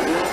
ఆ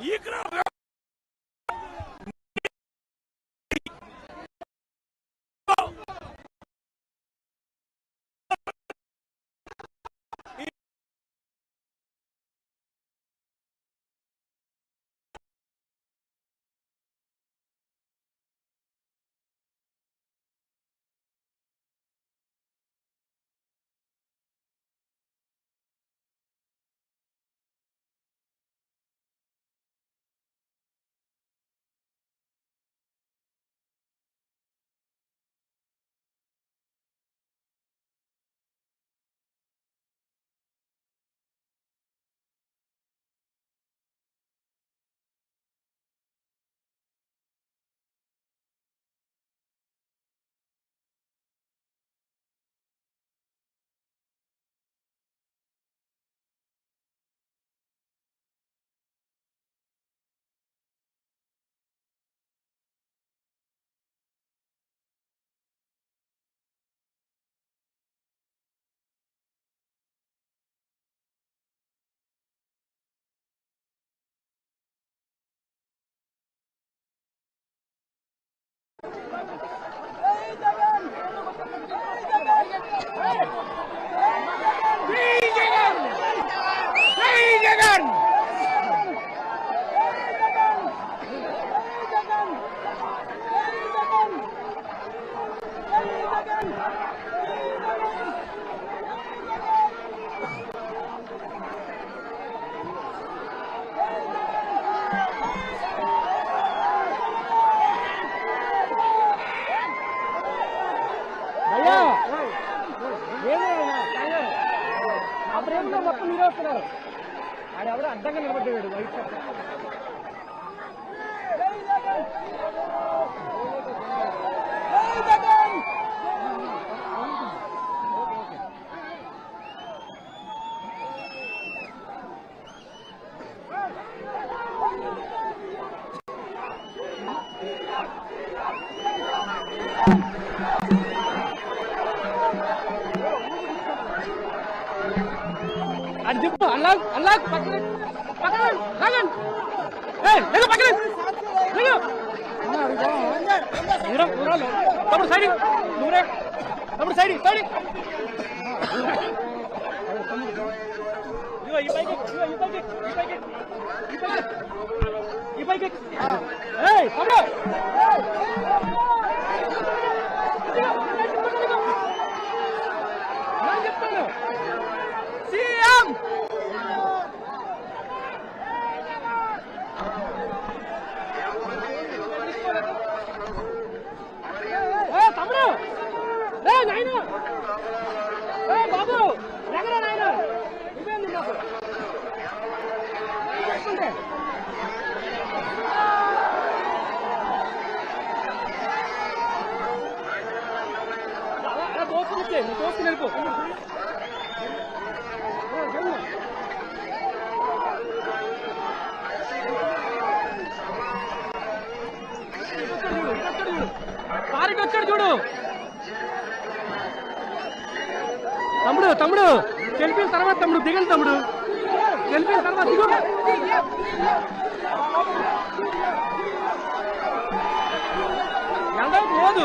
Je kracht! Gracias. Side side ఇగో ఈ పైకి ఇగో ఈ పైకి ఈ పైకి. ఈ పైకి. ఏయ్ పడు నువ్వు వచ్చాడు చూడు. తమ్ముడు తమ్ముడు తెలిపిన తర్వాత తమ్ముడు దిగండి తమ్ముడు. తెలిపిన తర్వాత దిగు. వెళ్ళడానికి లేదు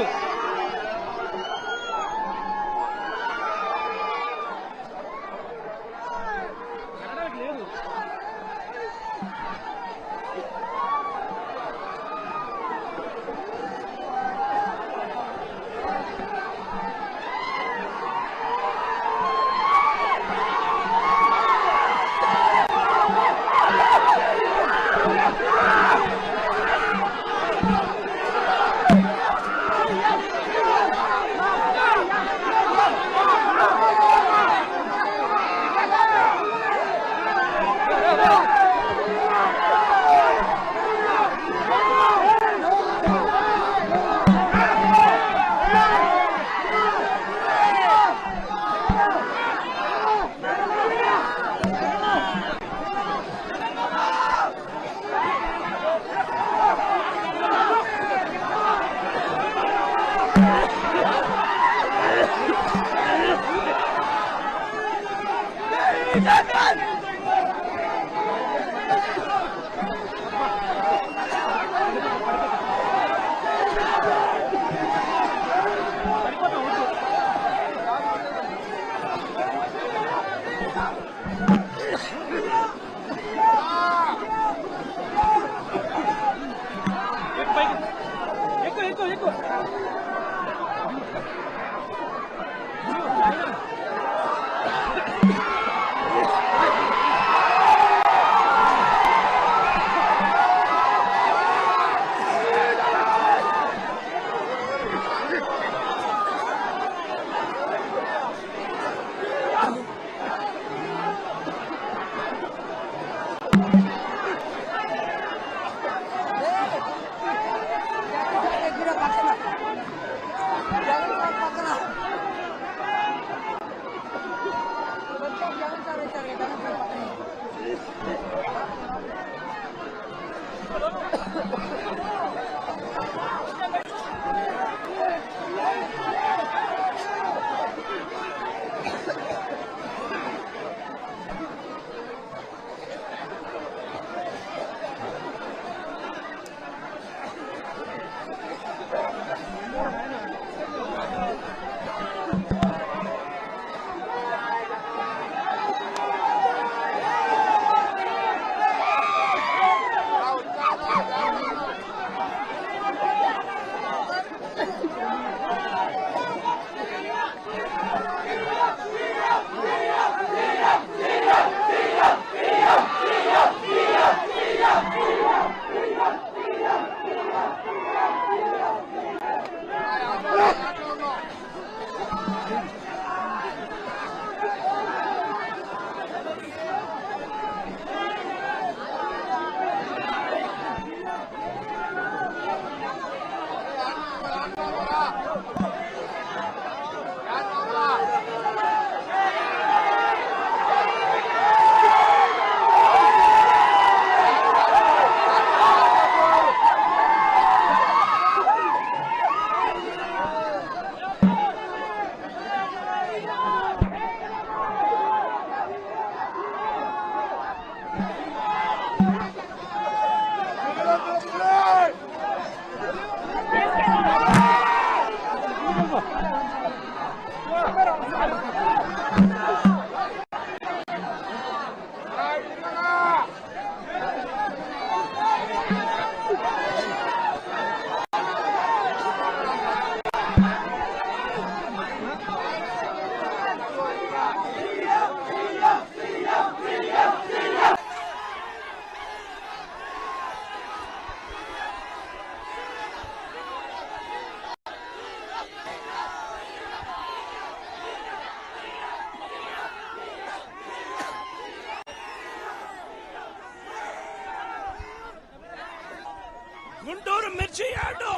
మిర్చి యార్డు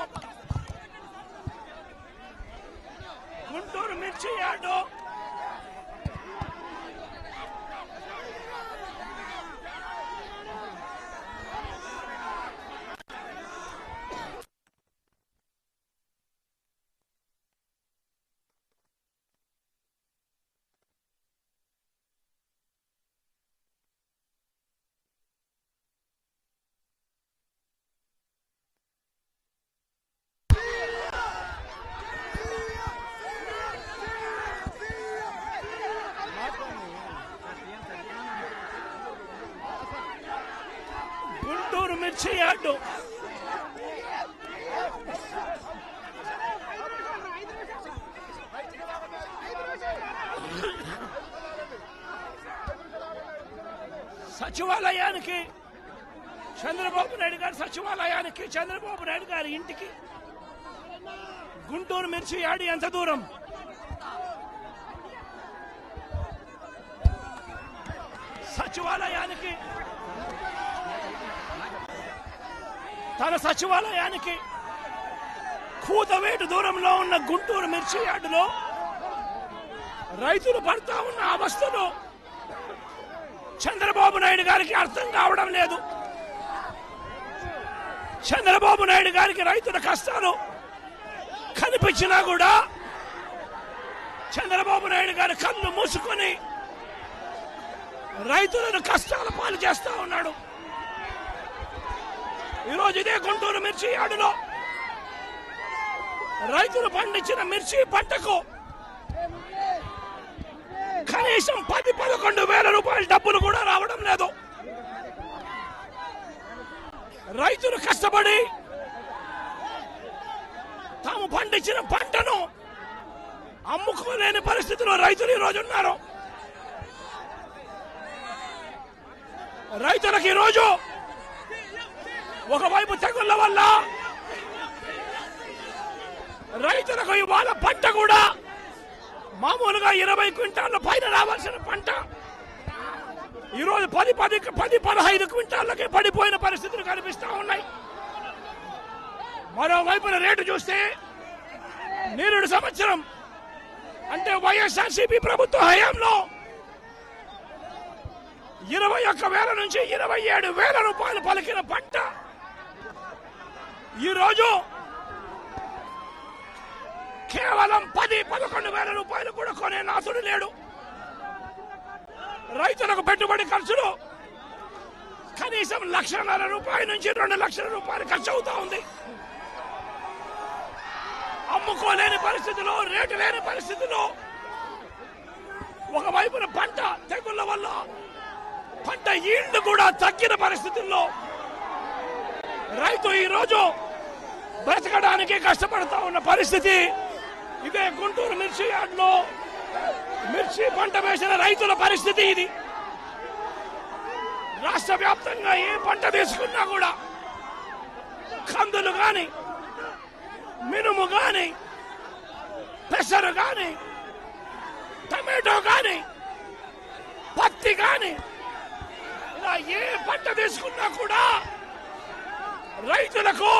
గుంటూరు మిర్చి మిర్చి యార్డు గుంటూరు మిర్చి యార్డు సచివాలయానికి చంద్రబాబు నాయుడు గారి సచివాలయానికి చంద్రబాబు నాయుడు గారి ఇంటికి గుంటూరు మిర్చి యాడి ఎంత దూరం? సచివాలయానికి తన సచివాలయానికి కూతవేటు దూరంలో ఉన్న గుంటూరు మిర్చి యార్డులో రైతులు పడతా ఉన్న అవస్థలో చంద్రబాబు నాయుడు గారికి అర్థం కావడం లేదు. చంద్రబాబు నాయుడు గారికి రైతుల కష్టాలు కనిపించినా కూడా చంద్రబాబు నాయుడు గారి కళ్ళు మూసుకొని రైతులను కష్టాల పాలు చేస్తా ఉన్నాడు. ఈరోజు ఇదే గుంటూరు మిర్చి యాడులో రైతులు పండించిన మిర్చి పంటకు కనీసం పది పదకొండు వేల రూపాయల డబ్బులు కూడా రావడం లేదు. రైతులు కష్టపడి తాము పండించిన పంటను అమ్ముకోలేని పరిస్థితిలో రైతులు ఈరోజు ఉన్నారు. రైతులకు ఈరోజు ఒకవైపు తెగుళ్ళ వల్ల రైతులకు ఇవాళ పంట కూడా మామూలుగా ఇరవై క్వింటాళ్ళ పైన రావాల్సిన పంట. ఈరోజు పది పది పది పదహైదు క్వింటాళ్ళకి పడిపోయిన పరిస్థితులు కనిపిస్తూ ఉన్నాయి. మరోవైపున రేటు చూస్తే నేరుడు సంవత్సరం అంటే వైఎస్ఆర్సీపీ ప్రభుత్వ హయాంలో ఇరవై ఒక్క వేల నుంచి ఇరవై ఏడు వేల రూపాయలు పలికిన పంట. ఈరోజు కేవలం పది పదకొండు వేల రూపాయలు కూడా కొనే నాథుడు లేడు. రైతులకు పెట్టుబడి ఖర్చులు కనీసం లక్షన్నర రూపాయల నుంచి రెండు లక్షల రూపాయలు ఖర్చు అవుతా ఉంది. అమ్ముకోలేని పరిస్థితిలో రేటు లేని పరిస్థితిలో ఒకవైపున పంట తెగుళ్ళ వల్ల పంట ఈల్డ్ కూడా తగ్గిన పరిస్థితుల్లో రైతు ఈరోజు బ్రతకడానికి కష్టపడతా ఉన్న పరిస్థితి ఇదే గుంటూరు మిర్చి యార్డ్లో మిర్చి పంట వేసిన రైతుల పరిస్థితి ఇది. రాష్ట్ర వ్యాప్తంగా ఏ పంట తీసుకున్నా కూడా కందులు గాని మినుము గాని పెసరు గాని టమాటో గాని పత్తి గాని ఇలా ఏ పంట తీసుకున్నా కూడా రైతులకు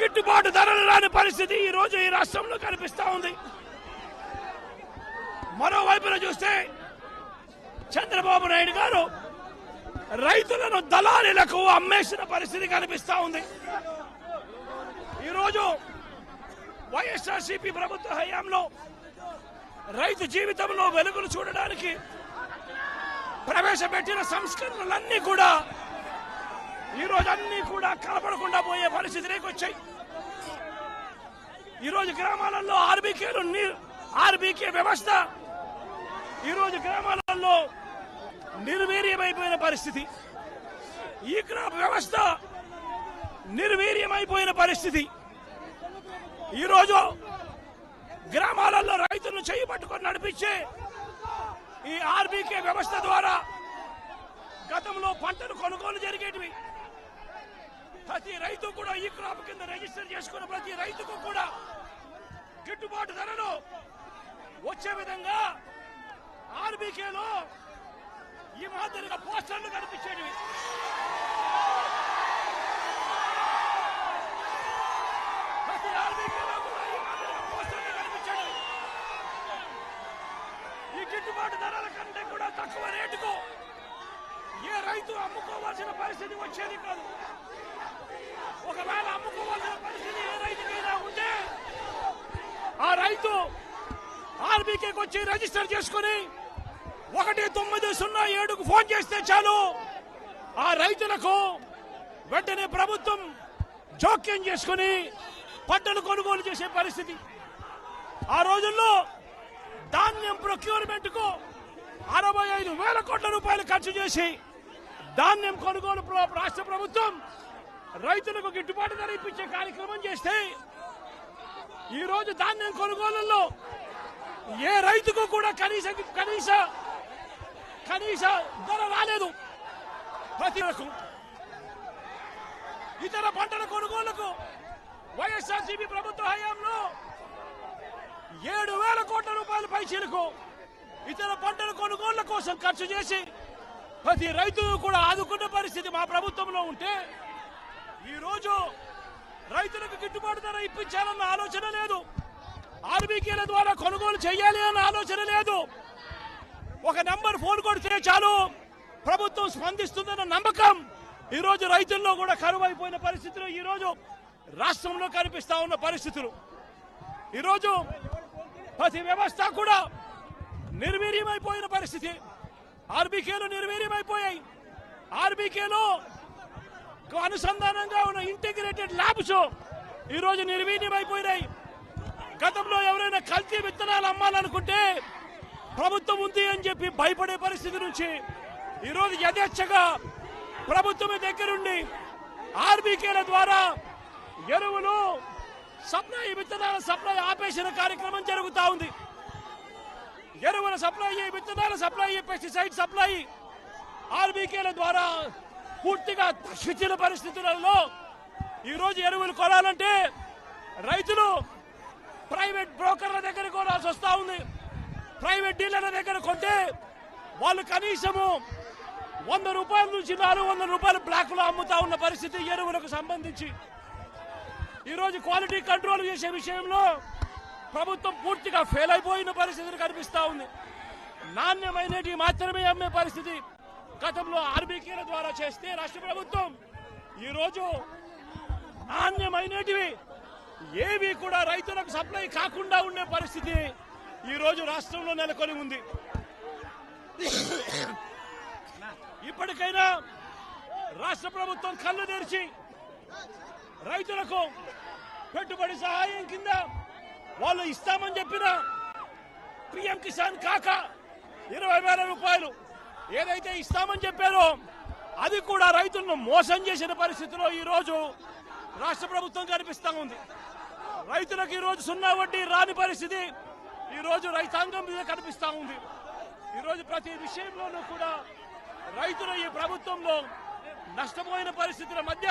గిట్టుబాటు ధరలు రాని పరిస్థితి ఈ రోజు ఈ రాష్ట్రంలో కనిపిస్తా ఉంది. మరోవైపున చూస్తే చంద్రబాబు నాయుడు గారు రైతులను దళారీలకు అమ్మేసిన పరిస్థితి కనిపిస్తా ఉంది. ఈరోజు వైఎస్ఆర్సీపీ ప్రభుత్వ హయాంలో రైతు జీవితంలో వెలుగులు చూడడానికి ప్రవేశపెట్టిన సంస్కరణలన్నీ కూడా ఈ రోజు అన్ని కూడా కనపడకుండా పోయే పరిస్థితిలోకి వచ్చాయి. ఈరోజు గ్రామాలలో ఆర్బీకేలు ఆర్బీకే వ్యవస్థ. ఈరోజు గ్రామాలలో నిర్వీర్యమైపోయిన పరిస్థితి. ఈ క్రాప్ వ్యవస్థ నిర్వీర్యమైపోయిన పరిస్థితి. ఈరోజు గ్రామాలలో రైతులను చేయి పట్టుకొని నడిపించే ఈ ఆర్బీకే వ్యవస్థ ద్వారా గతంలో పంటలు కొనుగోలు జరిగేటివి. ప్రతి రైతు కూడా ఈ క్రాప్ కింద రిజిస్టర్ చేసుకున్న ప్రతి రైతుకు కూడా గిట్టుబాటు ధరలు వచ్చే విధంగా ఆర్బీకేలో ఈ మాదిరిగా పోస్టర్లు కనిపించేవి ప్రతి ఆర్బీకేలో కూడా ఈ మాదిరిగా పోస్టర్లు కనిపించేది ఈ గిట్టుబాటు ధరల కంటే కూడా తక్కువ రేటుకు ఏ రైతు అమ్ముకోవాల్సిన పరిస్థితి వచ్చేది కాదు. ఒకవేళ అమ్ముకోవాల్సిన పరిస్థితి ఏ రైతుకైనా ఉంటే ఆ రైతు ఆర్బీకేకి వచ్చి రిజిస్టర్ చేసుకుని ఒకటి తొమ్మిది సున్నా ఏడుకు ఫోన్ చేస్తే చాలు. ఆ రైతులకు వెంటనే ప్రభుత్వం జోక్యం చేసుకుని పంటలు కొనుగోలు చేసే పరిస్థితి. ఆ రోజుల్లో ధాన్యం ప్రొక్యూర్మెంట్కు అరవై ఐదు వేల కోట్ల రూపాయలు ఖర్చు చేసి ధాన్యం కొనుగోలు రాష్ట్ర ప్రభుత్వం రైతులకు గిట్టుబాటు ధర ఇప్పించే కార్యక్రమం చేస్తే ఈ రోజు ధాన్యం కొనుగోలులో ఏ రైతుకు కూడా కనీస కనీస కనీస ధర రాలేదు. ప్రతి ఇతర పంటల కొనుగోలుకు వైఎస్ఆర్సీపీ ప్రభుత్వ హయాంలో ఏడు వేల కోట్ల రూపాయల పైచీలకు ఇతర పంటల కొనుగోళ్ళ కోసం ఖర్చు చేసి ప్రతి రైతు కూడా ఆదుకున్న పరిస్థితి మా ప్రభుత్వంలో ఉంటే ఈరోజు రైతులకు గిట్టుబాటు ధర ఇప్పించాలన్న ఆలోచన లేదు. ఆర్బీకేల ద్వారా కొనుగోలు చేయాలి అన్న ఆలోచన లేదు. ఒక నెంబర్ ఫోన్ కొడితే చాలు. ప్రభుత్వం స్పందిస్తుందన్న నమ్మకం ఈరోజు రైతుల్లో కూడా కరువు అయిపోయిన పరిస్థితులు ఈరోజు రాష్ట్రంలో కనిపిస్తా ఉన్న పరిస్థితులు. ఈరోజు ప్రతి వ్యవస్థ కూడా నిర్వీర్యమైపోయిన పరిస్థితి. ఆర్బీకేలు నిర్వీర్యమైపోయాయి. ఆర్బీకేలో అనుసంధానంగా ఉన్న ఇంటిగ్రేటెడ్ ల్యాబ్స్ ఈరోజు నిర్వీర్యమైపోయినాయి. గతంలో ఎవరైనా కల్తీ విత్తనాలు అమ్మాలనుకుంటే ప్రభుత్వం ఉంది అని చెప్పి భయపడే పరిస్థితి నుంచి ఈ రోజు యథేచ్ఛగా ప్రభుత్వమే దగ్గరుండి ఆర్బీకేల ద్వారా ఎరువులు సప్లై విత్తనాల సప్లై ఆపేసిన కార్యక్రమం జరుగుతూ ఉంది. ఎరువుల సప్లై విత్తనాల సప్లై పెస్టిసైడ్ సప్లై ఆర్బీకేల ద్వారా పూర్తిగా తగ్గించిన పరిస్థితులలో ఈరోజు ఎరువులు కొనాలంటే రైతులు ప్రైవేట్ బ్రోకర్ల దగ్గర కొనాల్సి వస్తూ ఉంది. ప్రైవేట్ డీలర్ల దగ్గర కొంటే వాళ్ళు కనీసము వంద రూపాయల నుంచి నాలుగు వందల రూపాయలు బ్లాక్లో అమ్ముతా ఉన్న పరిస్థితి ఎరువులకు సంబంధించి. ఈరోజు క్వాలిటీ కంట్రోల్ చేసే విషయంలో ప్రభుత్వం పూర్తిగా ఫెయిల్ అయిపోయిన పరిస్థితులు కనిపిస్తూ ఉంది. నాణ్యమైనటి మాత్రమే అమ్మే పరిస్థితి. గతంలో ఆర్బీకేల ద్వారా చేస్తే రాష్ట్ర ప్రభుత్వం ఈరోజు నాణ్యమైనటివి. ఏవి కూడా రైతులకు సప్లై కాకుండా ఉండే పరిస్థితి ఈరోజు రాష్ట్రంలో నెలకొని ఉంది. ఇప్పటికైనా రాష్ట్ర ప్రభుత్వం కళ్ళు తెరిచి రైతులకు పెట్టుబడి సహాయం కింద వాళ్ళు ఇస్తామని చెప్పిన పిఎం కిసాన్ కాక ఇరవై వేల రూపాయలు. ఏదైతే ఇస్తామని చెప్పారో అది కూడా రైతులను మోసం చేసిన పరిస్థితిలో ఈరోజు రాష్ట్ర ప్రభుత్వం కనిపిస్తా ఉంది. రైతులకు ఈరోజు సున్నా వడ్డీ రాని పరిస్థితి ఈరోజు రైతాంగం మీద కనిపిస్తా ఉంది. ఈరోజు ప్రతి విషయంలోనూ కూడా రైతులు ఈ ప్రభుత్వంలో నష్టపోయిన పరిస్థితుల మధ్య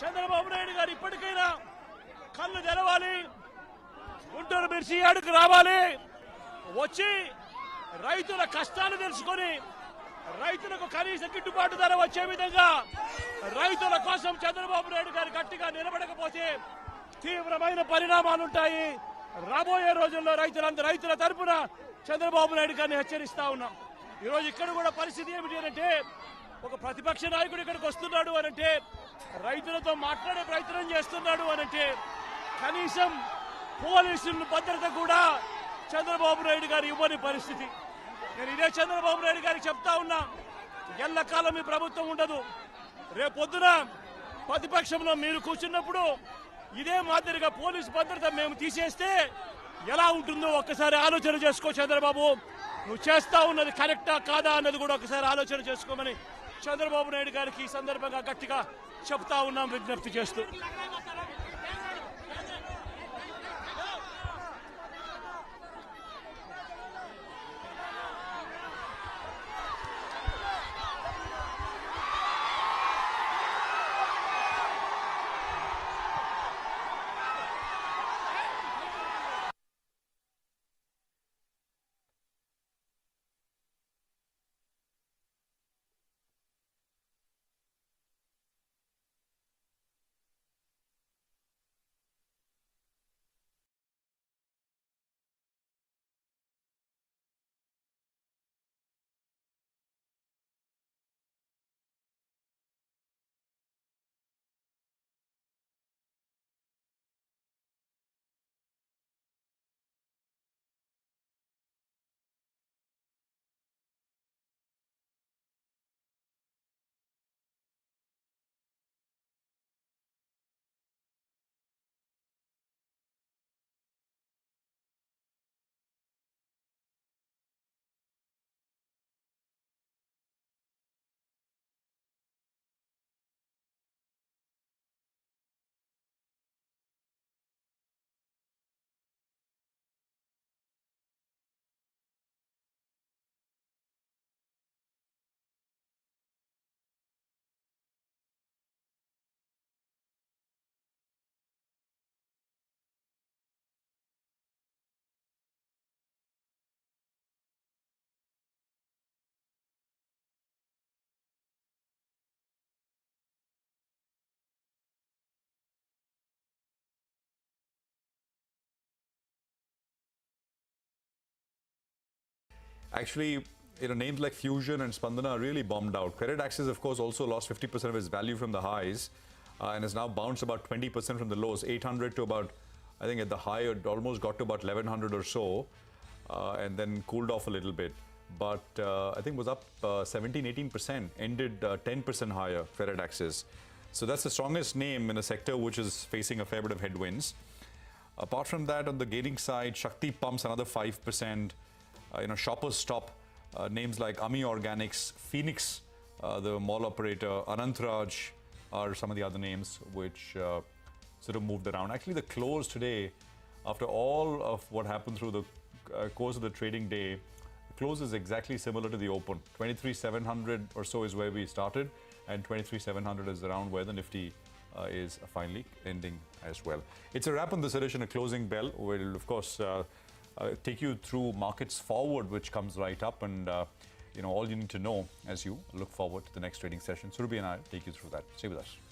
చంద్రబాబు నాయుడు గారు ఇప్పటికైనా కళ్ళు తెరవాలి గుంటూరు మిర్చి ఆడుకు రావాలి వచ్చి రైతుల కష్టాలు తెలుసుకొని రైతులకు కనీస గిట్టుబాటు ధర వచ్చే విధంగా రైతుల కోసం చంద్రబాబు నాయుడు గారు గట్టిగా నిలబడకపోతే తీవ్రమైన పరిణామాలుంటాయి రాబోయే రోజుల్లో రైతులందరూ రైతుల తరపున చంద్రబాబు నాయుడు గారిని హెచ్చరిస్తా ఉన్నాం. ఈ రోజు ఇక్కడ కూడా పరిస్థితి ఏమిటి అంటే ఒక ప్రతిపక్ష నాయకుడు ఇక్కడికి వస్తున్నాడు అనంటే రైతులతో మాట్లాడే ప్రయత్నం చేస్తున్నాడు అనంటే కనీసం పోలీసుల భద్రత కూడా చంద్రబాబు నాయుడు గారు ఇవ్వని పరిస్థితి. నేను ఇదే చంద్రబాబు నాయుడు గారికి చెప్తా ఉన్నా. ఎల్లకాలం మీ ప్రభుత్వం ఉండదు. రేపొద్దున ప్రతిపక్షంలో మీరు కూర్చున్నప్పుడు ఇదే మాదిరిగా పోలీసు భద్రత మేము తీసేస్తే ఎలా ఉంటుందో ఒక్కసారి ఆలోచన చేసుకో చంద్రబాబు. నువ్వు చేస్తా ఉన్నది కరెక్టా కాదా అన్నది కూడా ఒకసారి ఆలోచన చేసుకోమని చంద్రబాబు నాయుడు గారికి ఈ సందర్భంగా గట్టిగా చెప్తా ఉన్నాం విజ్ఞప్తి చేస్తూ. Actually, you know, names like Fusion and Spandana really bombed out. Credit Access, of course, also lost 50% of its value from the highs uh, and has now bounced about 20% from the lows, 800 to about, I think at the high, it almost got to about 1100 or so, uh, and then cooled off a little bit. But uh, I think was up uh, 17, 18%, ended uh, 10% higher, Credit Access. So that's the strongest name in a sector which is facing a fair bit of headwinds. Apart from that, on the gaining side, Shakti pumps another 5%. Uh, you know, shoppers stop. Uh, names like Ami Organics, Phoenix, uh, the mall operator, Anantraj are some of the other names which sort of moved around. Actually, the close today, after all of what happened through the course of the trading day, the close is exactly similar to the open. 23,700 or so is where we started, and 23,700 is around where the Nifty uh, is finally ending as well. It's a wrap on this edition of Closing Bell. We'll, of course, uh, take you through markets forward, which comes right up, and uh, you know all you need to know as you look forward to the next trading session. Surabhi and I will take you through that. Stay with us.